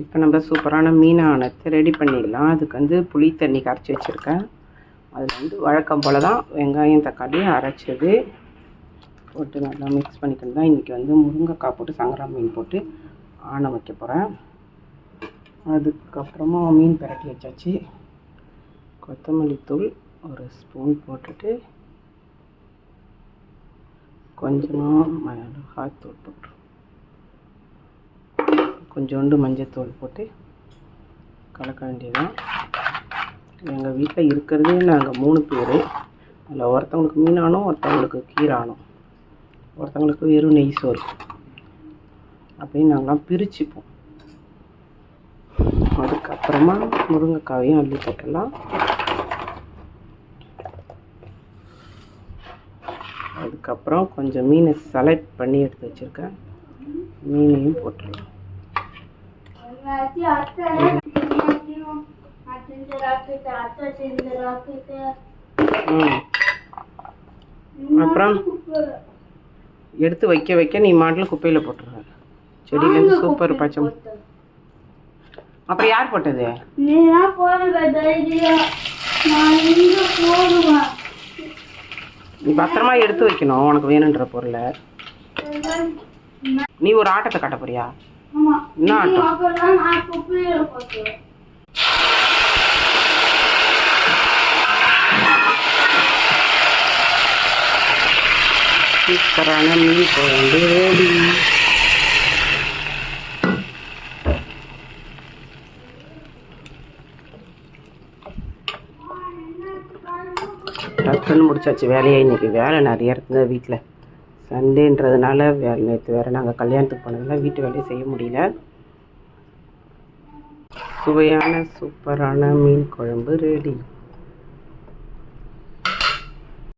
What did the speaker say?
இப்போ நம்ம சூப்பரான மீனானத்தை ரெடி பண்ணிடலாம். அதுக்கு வந்து புளி தண்ணி கரைச்சி வச்சுருக்கேன். அதில் வந்து வழக்கம் போல் தான் வெங்காயம் தக்காளி அரைச்சது. போட்டு நல்லா மிக்ஸ் பண்ணிக்கணும். தான் இன்றைக்கி வந்து முருங்கைக்காய் போட்டு சங்கரா மீன் போட்டு ஆணை வைக்க போகிறேன் அதுக்கப்புறமா மீன் பிரட்டி வச்சாச்சு. கொத்தமல்லி தூள் ஒரு ஸ்பூன் போட்டுட்டு கொஞ்சமாக மிளகாத்தூள் போட்டு கொஞ்சோண்டு மஞ்சத்தூள் போட்டு கலக்க வேண்டியதான் எங்கள் வீட்டில் இருக்கிறதே நாங்கள் மூணு பேர். அதில் ஒருத்தவங்களுக்கு மீனானும் ஒருத்தவங்களுக்கு கீரானும். ஒருத்தவங்களுக்கு வெறும் நெய் சோறு. அப்படின்னு நாங்களாம் பிரிச்சுப்போம். அதுக்கப்புறமா முருங்கைக்காவையும் அள்ளி போட்டுடலாம். அதுக்கப்புறம் கொஞ்சம் மீனை செலக்ட் பண்ணி எடுத்து வச்சுருக்கேன். மீனையும் போட்டுடலாம். அப்புறம் எடுத்து வைக்க வைக்க நீ மாட்டில் குப்பையில் போட்டுருவ செடியிலேருந்து சூப்பர் பச்சை அப்புறம் யார் போட்டது நீ பத்திரமா எடுத்து வைக்கணும் உனக்கு வேணுன்ற பொருளை நீ ஒரு ஆட்டத்தை காட்ட போறியா என்ன சூப்பரான மீன் குழம்பு ரெடி டக்குன்னு முடிச்சாச்சு. வேலையை இன்னைக்கு. வேலை நிறைய இருக்குங்க வீட்டில் சண்டேன்றதுனால வேலை நேற்று வேறு நாங்கள் கல்யாணத்துக்கு போனதுனால வீட்டு வேலையை செய்ய முடியல. சுவையான சூப்பரான மீன் குழம்பு ரெடி